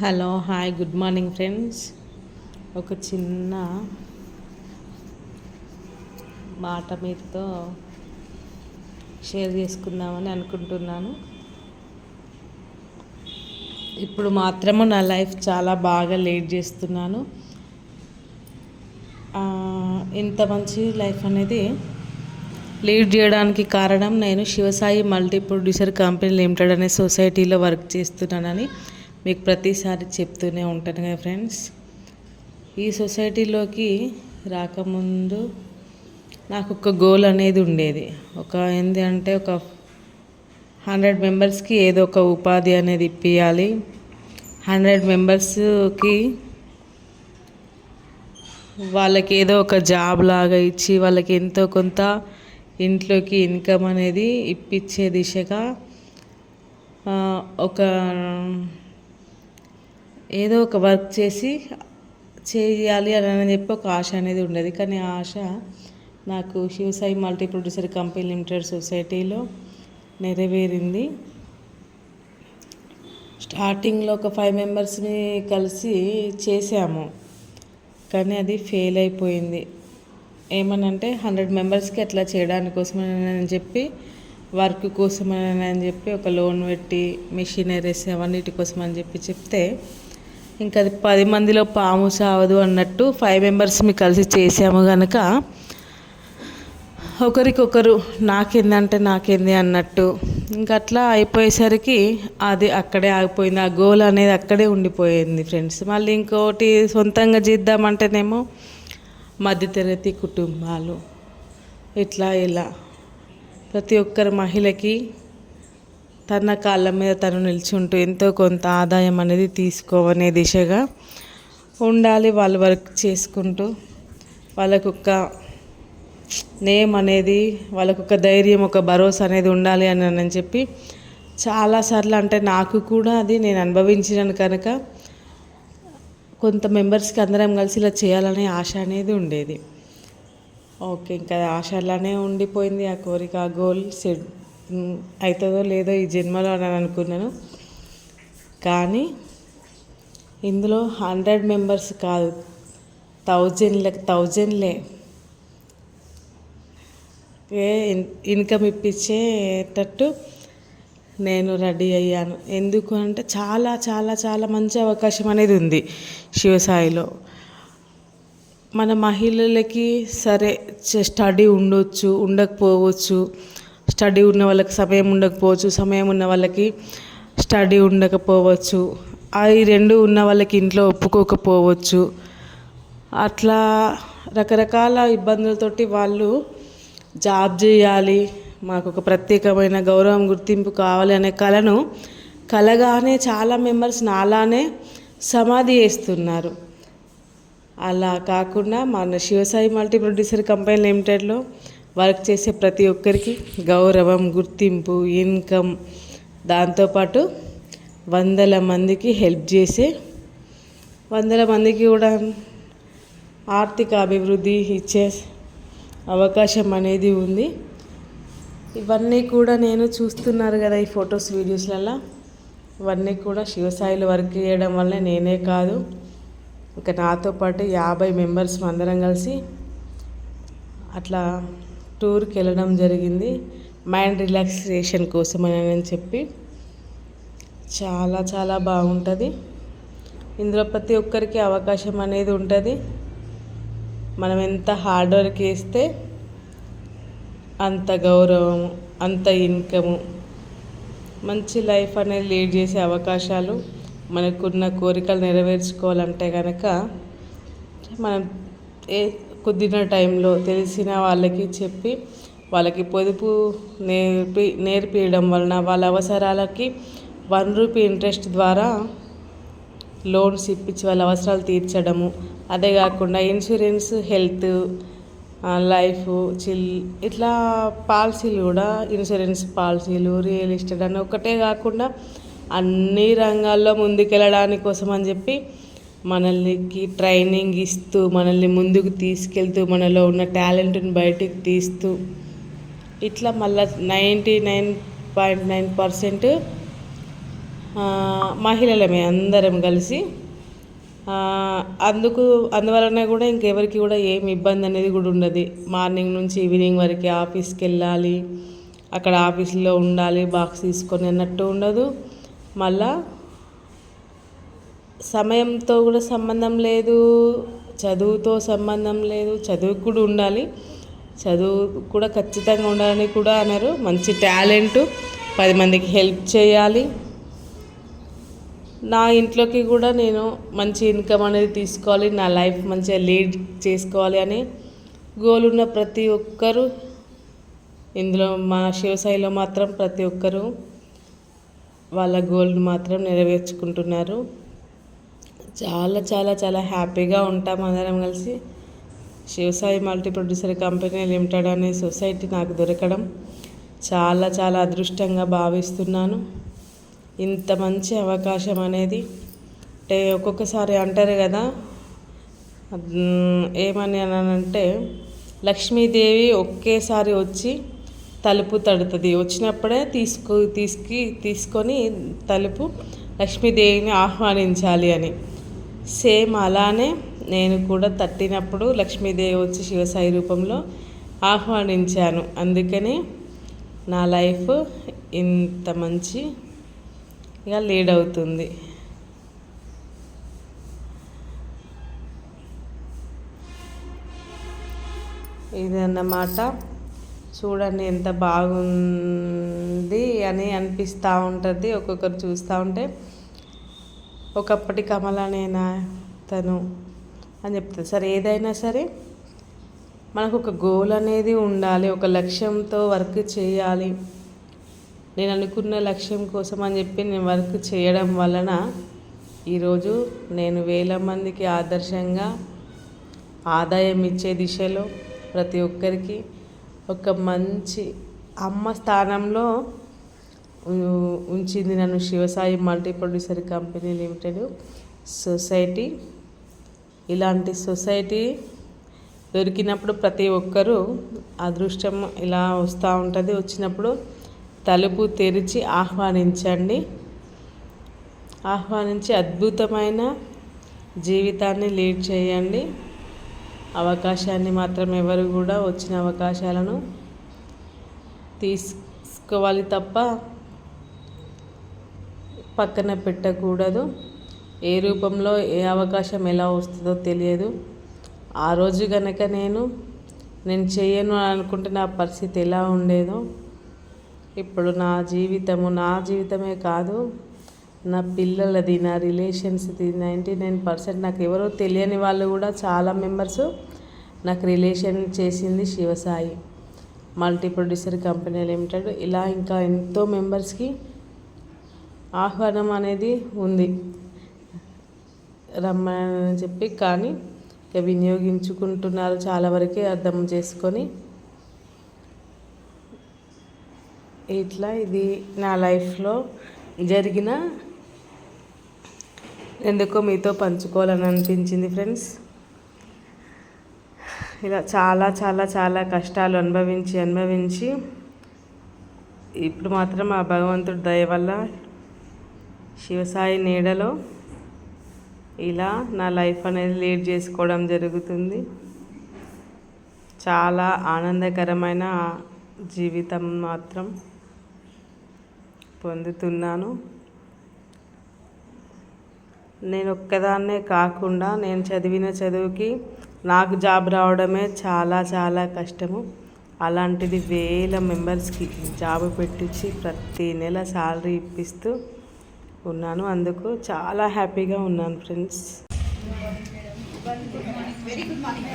Hello hi good morning friends. ఒక చిన్న మాట మీతో షేర్ చేసుకుందామని అనుకుంటున్నాను. ఇప్పుడు మాత్రము నా లైఫ్ చాలా బాగా లీడ్ చేస్తున్నాను. ఇంత మంచి లైఫ్ అనేది లీడ్ చేయడానికి కారణం నేను Sivasai multi producer company limited అనే సొసైటీలో వర్క్ చేస్తున్నానని మీకు ప్రతిసారి చెప్తూనే ఉంటాను కదా ఫ్రెండ్స్. ఈ సొసైటీలోకి రాకముందు నాకు ఒక గోల్ అనేది ఉండేది. ఒక ఏంటి అంటే ఒక హండ్రెడ్ మెంబర్స్కి ఏదో ఒక ఉపాధి అనేది ఇప్పించాలి హండ్రెడ్ మెంబర్స్కి వాళ్ళకి ఏదో ఒక జాబ్ లాగా ఇచ్చి వాళ్ళకి ఎంతో కొంత ఇంట్లోకి ఇన్కమ్ అనేది ఇప్పించే దిశగా ఒక ఏదో ఒక వర్క్ చేసి చేయాలి అని అని చెప్పి ఒక ఆశ అనేది ఉండేది. కానీ ఆ ఆశ నాకు Sivasai multi producer company limited సొసైటీలో నెరవేరింది. స్టార్టింగ్లో ఒక ఫైవ్ మెంబర్స్ని కలిసి చేసాము కానీ అది ఫెయిల్ అయిపోయింది. ఏమనంటే హండ్రెడ్ మెంబర్స్కి అట్లా చేయడానికి కోసమని అని చెప్పి వర్క్ కోసమని అని చెప్పి ఒక లోన్ పెట్టి మెషినరీస్ అవన్నిటి కోసం అని చెప్పి చెప్తే ఇంకా అది పది మందిలో పాము సావదు అన్నట్టు ఫైవ్ మెంబర్స్ మీ కలిసి చేసాము కనుక ఒకరికొకరు నాకేందంటే నాకేంది అన్నట్టు. ఇంకా అట్లా అయిపోయేసరికి అది అక్కడే ఆగిపోయింది. ఆ గోల్ అనేది అక్కడే ఉండిపోయింది ఫ్రెండ్స్. మళ్ళీ ఇంకోటి సొంతంగా చేద్దామంటేనేమో మధ్యతరగతి కుటుంబాలు. ఇట్లా ఇలా. ప్రతి ఒక్కరి మహిళకి తన కాళ్ళ మీద తను నిల్చుంటూ ఎంతో కొంత ఆదాయం అనేది తీసుకోవనే దిశగా ఉండాలి వాళ్ళు వర్క్ చేసుకుంటూ. వాళ్ళకు ఒక నేమ్ అనేది వాళ్ళకు ఒక ధైర్యం ఒక భరోసా అనేది ఉండాలి అని అని చెప్పి చాలాసార్లు అంటే నాకు కూడా అది నేను అనుభవించినాను కనుక కొంత మెంబర్స్కి అందరం కలిసి ఇలా చేయాలనే ఆశ అనేది ఉండేది. ఓకే ఇంకా ఆశ అలానే ఉండిపోయింది. ఆ కోరిక ఆ గోల్ సెట్ అవుతుందో లేదో ఈ జన్మలో అని అనుకున్నాను. కానీ ఇందులో హండ్రెడ్ మెంబర్స్ కాదు థౌజండ్లే థౌజండ్లే. ఏ ఇన్కమ్ ఇప్పించేటట్టు నేను రెడీ అయ్యాను. ఎందుకు అంటే చాలా చాలా చాలా మంచి అవకాశం అనేది ఉంది శివసాయిలో. మన మహిళలకి సరే స్టడీ ఉండొచ్చు ఉండకపోవచ్చు. స్టడీ ఉన్న వాళ్ళకి సమయం ఉండకపోవచ్చు సమయం ఉన్న వాళ్ళకి స్టడీ ఉండకపోవచ్చు. ఆ రెండు ఉన్న వాళ్ళకి ఇంట్లో ఒప్పుకోకపోవచ్చు. అట్లా రకరకాల ఇబ్బందులతోటి వాళ్ళు జాబ్ చేయాలి మాకు ఒక ప్రత్యేకమైన గౌరవం గుర్తింపు కావాలి అనే కళను కలగానే చాలా మెంబర్స్ నాలానే సమాధి చేస్తున్నారు అలా కాకుండా మన శివసాయి మల్టీ ప్రొడ్యూసర్ కంపెనీ లిమిటెడ్లో వర్క్ చేసే ప్రతి ఒక్కరికి గౌరవం గుర్తింపు ఇన్కమ్. దాంతోపాటు వందల మందికి హెల్ప్ చేసే వందల మందికి కూడా ఆర్థిక అభివృద్ధి ఇచ్చే అవకాశం అనేది ఉంది. ఇవన్నీ కూడా నేను చూస్తున్నారు కదా ఈ ఫొటోస్ వీడియోస్లలో ఇవన్నీ కూడా శివసాయిలు వర్క్ చేయడం వల్ల నేనే కాదు ఇంకా నాతో పాటు యాభై మెంబర్స్ అందరం కలిసి అట్లా టూర్కి వెళ్ళడం జరిగింది. మైండ్ రిలాక్సేషన్ కోసం అని చెప్పి. చాలా చాలా బాగుంటుంది. ఇందులో ప్రతి ఒక్కరికి అవకాశం అనేది ఉంటుంది. మనం ఎంత హార్డ్ వర్క్ చేస్తే అంత గౌరవం అంత ఇన్కము మంచి లైఫ్ అనేది లీడ్ చేసే అవకాశాలు మనకున్న కోరికలు నెరవేర్చుకోవాలంటే కనుక మనం ఏ కుదిరిన టైంలో తెలిసిన వాళ్ళకి చెప్పి వాళ్ళకి పొదుపు నేర్పి నేర్పించడం వలన వాళ్ళ అవసరాలకి వన్ రూపీ ఇంట్రెస్ట్ ద్వారా లోన్స్ ఇప్పించి వాళ్ళ అవసరాలు తీర్చడము. అదే కాకుండా ఇన్సూరెన్స్ హెల్త్ లైఫ్ చిల్ ఇట్లా పాలసీలు కూడా ఇన్సూరెన్స్ పాలసీలు రియల్ ఎస్టేట్ అని ఒకటే కాకుండా అన్ని రంగాల్లో ముందుకెళ్ళడానికి కోసం అని చెప్పి మనల్ని ట్రైనింగ్ ఇస్తూ మనల్ని ముందుకు తీసుకెళ్తూ మనలో ఉన్న టాలెంట్ని బయటికి తీస్తూ ఇట్లా మళ్ళీ ninety nine point nine percent మహిళలమే అందరం కలిసి అందుకు అందువలన కూడా ఇంకెవరికి కూడా ఏం ఇబ్బంది అనేది కూడా ఉండదు. మార్నింగ్ నుంచి ఈవినింగ్ వరకు ఆఫీస్కి వెళ్ళాలి అక్కడ ఆఫీస్లో ఉండాలి బాక్స్ తీసుకొని అన్నట్టు ఉండదు. మళ్ళా సమయంతో కూడా సంబంధం లేదు చదువుతో సంబంధం లేదు చదువు కూడా ఉండాలి. చదువు కూడా ఖచ్చితంగా ఉండాలని కూడా అన్నారు మంచి టాలెంట్ పది మందికి హెల్ప్ చేయాలి. నా ఇంట్లోకి కూడా నేను మంచి ఇన్కమ్ అనేది తీసుకోవాలి. నా లైఫ్ మంచిగా లీడ్ చేసుకోవాలి అని గోల్ ఉన్న ప్రతి ఒక్కరూ ఇందులో మా శివసాయిలో మాత్రం ప్రతి ఒక్కరూ వాళ్ళ గోల్ని మాత్రం నెరవేర్చుకుంటున్నారు. చాలా చాలా చాలా హ్యాపీగా ఉంటాం అందరం కలిసి. Sivasai multi producer company limited అనే సొసైటీ నాకు దొరకడం చాలా చాలా అదృష్టంగా భావిస్తున్నాను. ఇంత మంచి అవకాశం అనేది అంటే ఒక్కొక్కసారి అంటారు కదా ఏమని అనంటే లక్ష్మీదేవి ఒకేసారి వచ్చి తలుపు తడుతుంది. వచ్చినప్పుడే తీసుకు తీసుకు తీసుకొని తలుపు లక్ష్మీదేవిని ఆహ్వానించాలి అని. సేమ్ అలానే నేను కూడా తట్టినప్పుడు లక్ష్మీదేవి వచ్చి శివసాయి రూపంలో ఆహ్వానించాను. అందుకని నా లైఫ్ ఇంత మంచి ఇక లీడ్ అవుతుంది. ఇదన్నమాట. చూడండి ఎంత బాగుంది అని అనిపిస్తూ ఉంటుంది. ఒక్కొక్కరు చూస్తూ ఉంటే ఒకప్పటి కమలనేనా తను అని చెప్తుంది సరే ఏదైనా సరే మనకు ఒక గోల్ అనేది ఉండాలి ఒక లక్ష్యంతో వర్క్ చేయాలి. నేను అనుకున్న లక్ష్యం కోసం అని చెప్పి నేను వర్క్ చేయడం వలన ఈరోజు నేను వేల మందికి ఆదర్శంగా ఆదాయం ఇచ్చే దిశలో ప్రతి ఒక్కరికి ఒక మంచి అమ్మ స్థానంలో ఉంచింది నన్ను Sivasai multi producer company limited society. ఇలాంటి సొసైటీ దొరికినప్పుడు ప్రతి ఒక్కరూ అదృష్టం ఇలా వస్తూ ఉంటుంది. వచ్చినప్పుడు తలుపు తెరిచి ఆహ్వానించండి. ఆహ్వానించి అద్భుతమైన జీవితాన్ని లీడ్ చేయండి. అవకాశాన్ని మాత్రం ఎవరు కూడా వచ్చిన అవకాశాలను తీసుకోవాలి తప్ప పక్కన పెట్టకూడదు. ఏ రూపంలో ఏ అవకాశం ఎలా వస్తుందో తెలియదు. ఆ రోజు కనుక నేను నేను చేయను అనుకుంటే నా పరిస్థితి ఎలా ఉండేదో. ఇప్పుడు నా జీవితము నా జీవితమే కాదు. నా పిల్లలది నా రిలేషన్స్ది నైంటీ నైన్ పర్సెంట్ నాకు ఎవరో తెలియని వాళ్ళు కూడా చాలా మెంబర్స్ నాకు రిలేషన్ చేసింది Sivasai. Multi producer company limited. ఇలా ఇంకా ఎంతో మెంబర్స్కి ఆహ్వానం అనేది ఉంది. రమ్మని చెప్పి కానీ ఇక వినియోగించుకుంటున్నారు చాలా వరకే అర్థం చేసుకొని. ఇట్లా ఇది నా లైఫ్లో జరిగిన ఎందుకో మీతో పంచుకోవాలని అనిపించింది ఫ్రెండ్స్. ఇలా చాలా చాలా చాలా కష్టాలు అనుభవించి అనుభవించి ఇప్పుడు మాత్రం ఆ భగవంతుడి దయ వల్ల శివసాయి నీడలో ఇలా నా లైఫ్ అనేది లీడ్ చేసుకోవడం జరుగుతుంది. చాలా ఆనందకరమైన జీవితం మాత్రం పొందుతున్నాను. నేను ఒక్కదాన్నే కాకుండా నేను చదివిన చదువుకి నాకు జాబ్ రావడమే చాలా చాలా కష్టము. అలాంటిది వేల మెంబర్స్కి జాబ్ పెట్టించి ప్రతి నెల శాలరీ ఇప్పిస్తూ ఉన్నాను. అందుకు చాలా హ్యాపీగా ఉన్నాను ఫ్రెండ్స్. Very good morning